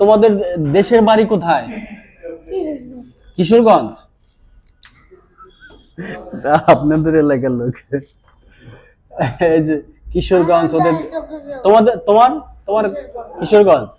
তোমাদের দেশের বাড়ি কোথায়? কিশোরগঞ্জ। আপনাদের এলাকার লোক। এই যে কিশোরগঞ্জ ওদের তোমাদের তোমার তোমার কিশোরগঞ্জ?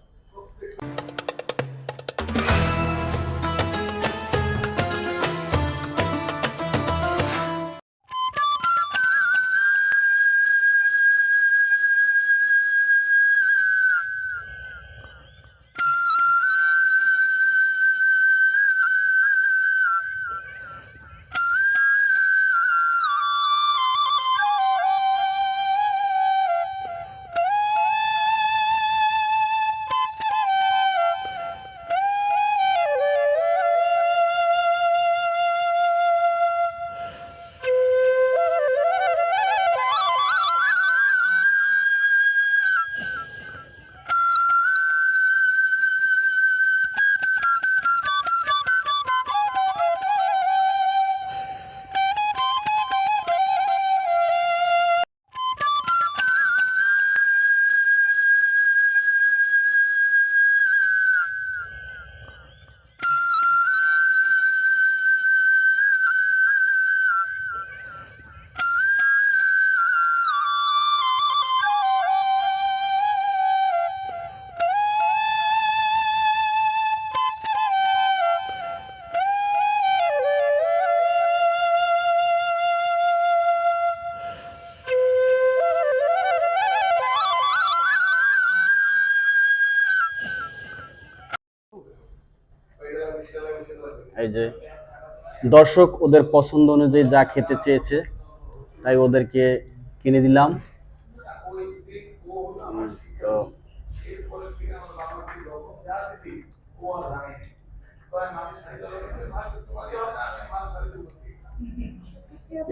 এই যে, দর্শক ওদের পছন্দ অনুযায়ী যা খেতে চেয়েছে, তাই ওদেরকে কিনে দিলাম। তো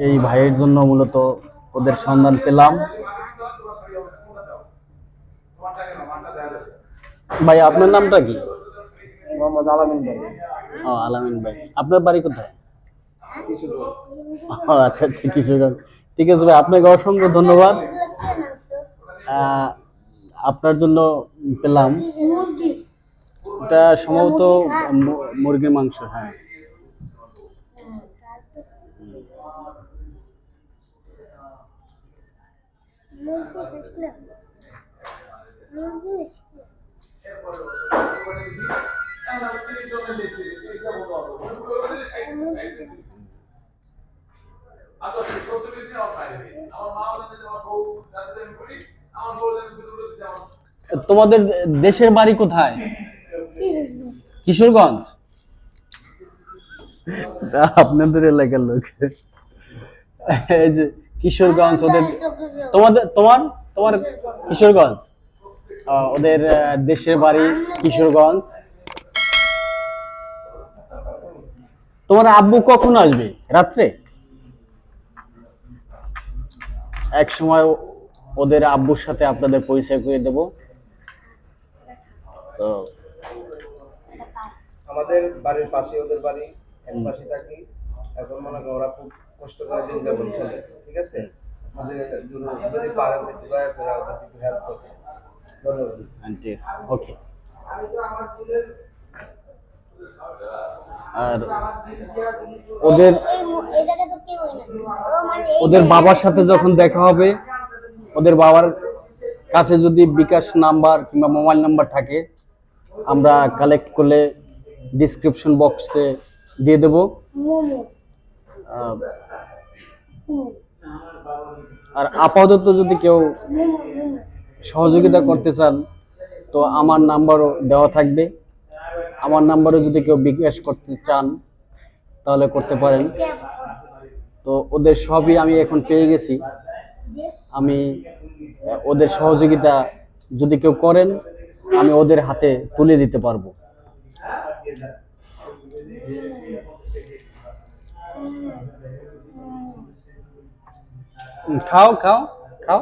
এই ভাইয়ের জন্য মূলত ওদের সন্ধান পেলাম। ভাই, আপনার নামটা কি? মোহাম্মদ আলামিন ভাই। ও আলামিন ভাই। আপনার বাড়ি কোথায়? ও আচ্ছা আচ্ছা কিশোরগঞ্জ। ঠিক আছে ভাই আপনাকে অসংখ্য ধন্যবাদ। আহ, আপনার জন্য পেলাম। এটা সম্ভবত মুরগির মাংস হ্যাঁ। তোমাদের দেশের বাড়ি কোথায়? কিশোরগঞ্জ? আপনাদের এলাকার লোক। এই যে কিশোরগঞ্জ ওদের তোমাদের তোমার? তোমার কিশোরগঞ্জ। আহ, ওদের দেশের বাড়ি কিশোরগঞ্জ। তোমার আব্বু কখন আসবে? রাত্রে? এক সময় ওদের আব্বুর সাথে আপনাদের পরিচয় করে দেব। তো আমাদের বাড়ির পাশে ওদের বাড়ি এক পাশে থাকি। এখন মনে করেন ওরা খুব কষ্ট করে দিন যাপন চলে ঠিক আছে? আমাদের যদি যদি পারেন একটু দয়া করে ওদের একটু হেল্প করতে ধন্যবাদ। ওকে আর ওদের ওদের বাবার সাথে যখন দেখা হবে ওদের বাবার কাছে যদি বিকাশ নাম্বার কিংবা মোবাইল নাম্বার থাকে আমরা কালেক্ট করলে ডিসক্রিপশন বক্সে দিয়ে দেব। আর আপাতত যদি কেউ সহযোগিতা করতে চান তো আমার নাম্বারও দেওয়া থাকবে। আমার নাম্বারে যদি কেউ বিকাশ করতে চান, তাহলে করতে পারেন। তো ওদের সবই আমি এখন পেয়ে গেছি। আমি ওদের সহযোগিতা যদি কেউ করেন, আমি ওদের হাতে তুলে দিতে পারব। খাও খাও খাও।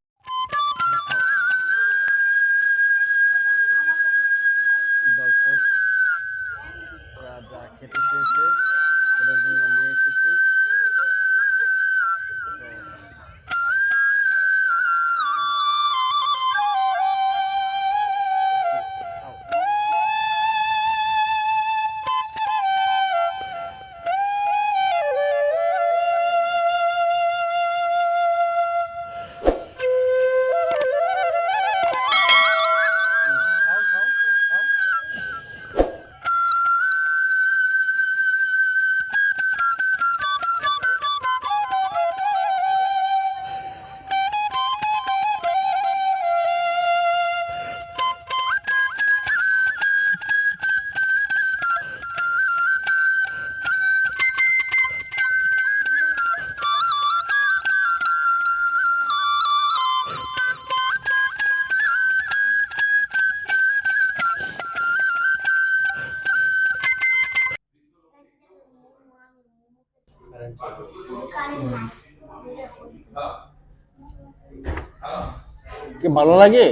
ভালো লাগে?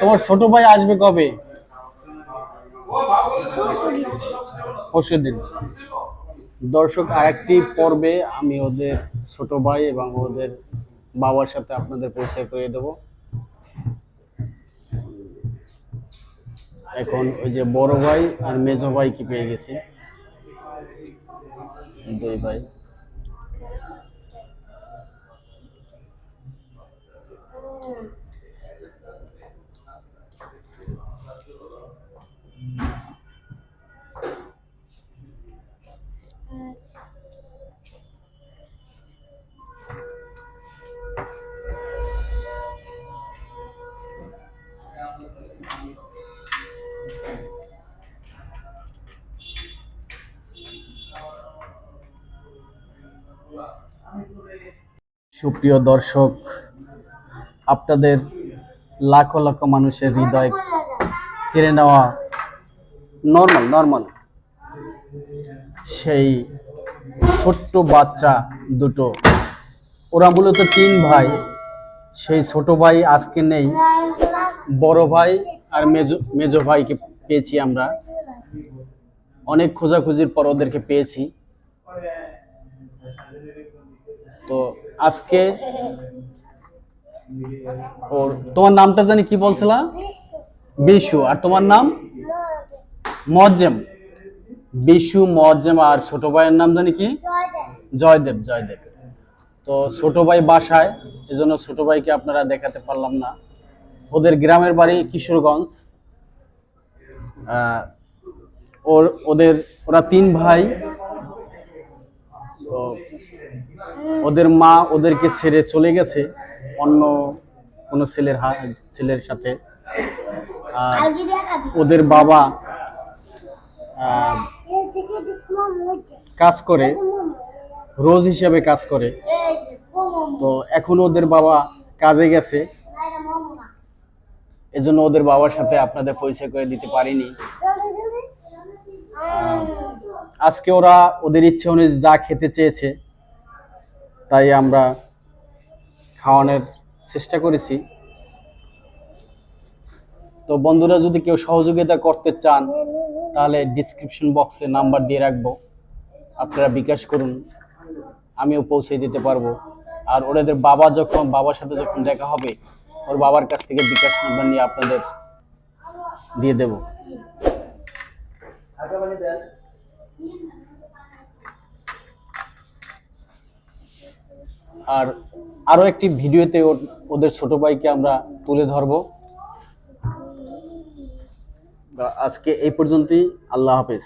তোমার ছোট ভাই আসবে কবে? পরশু দিন দর্শক, আরেকটি পর্বে আমি ওদের ছোট ভাই এবং ওদের বাবার সাথে আপনাদের পরিচয় করে দেব। এখন ওই যে বড় ভাই আর মেজো ভাইকে পেয়ে গেছি? দুই ভাই। সুপ্রিয় দর্শক আপনাদের লাখো লাখো মানুষের হৃদয় কেড়ে নেওয়া নর্মাল নর্মাল সেই ছোট্ট বাচ্চা দুটো। ওরা মূলত তিন ভাই। সেই ছোট ভাই আজকে নেই। বড় ভাই আর মেজো মেজো ভাইকে পেয়েছি আমরা। অনেক খোঁজাখুঁজির পর ওদেরকে পেয়েছি। তো আজকে ওর, তোমার নামটা জানি কি বলছিলা? বিশু। আর তোমার নাম? মজ্জেম। বিশু, মজ্জেম আর ছোট ভাইয়ের নাম জানি কি? জয়দেব জয়দেব। তো ছোট ভাই বাসায়, এজন্য ছোট ভাইকে আপনারা দেখাতে পারলাম না। ওদের গ্রামের বাড়ি কিশোরগঞ্জ। ওর, ওদের, ওরা তিন ভাই। ওদের মা ওদেরকে ছেড়ে চলে গেছে। অন্য কোনো ছেলের ছেলের সাথে। আর ওদের বাবা কাজ করে, রোজ হিসাবে কাজ করে। তো এখন ওদের বাবা কাজে গেছে। এজন্য ওদের বাবার সাথে আপনাদের পরিচয় করে দিতে পারিনি। আজকে ওরা ওদের ইচ্ছে অনুযায়ী যা খেতে চেয়েছে, তাই আমরা খাওয়ানোর চেষ্টা করেছি। তো বন্ধুরা, যদি কেউ সহযোগিতা করতে চান, তাহলে ডিসক্রিপশন বক্সে নাম্বার দিয়ে রাখব। আপনারা বিকাশ করুন, আমিও পৌঁছে দিতে পারব। আর ওদের বাবা যখন, বাবার সাথে যখন দেখা হবে, ওর বাবার কাছ থেকে বিকাশ নাম্বার নিয়ে আপনাদের দিয়ে দেব। আর আরও একটি ভিডিওতে ওদের ছোট ভাইকে আমরা তুলে ধরব। আজকে এই পর্যন্তই, আল্লাহ হাফেজ।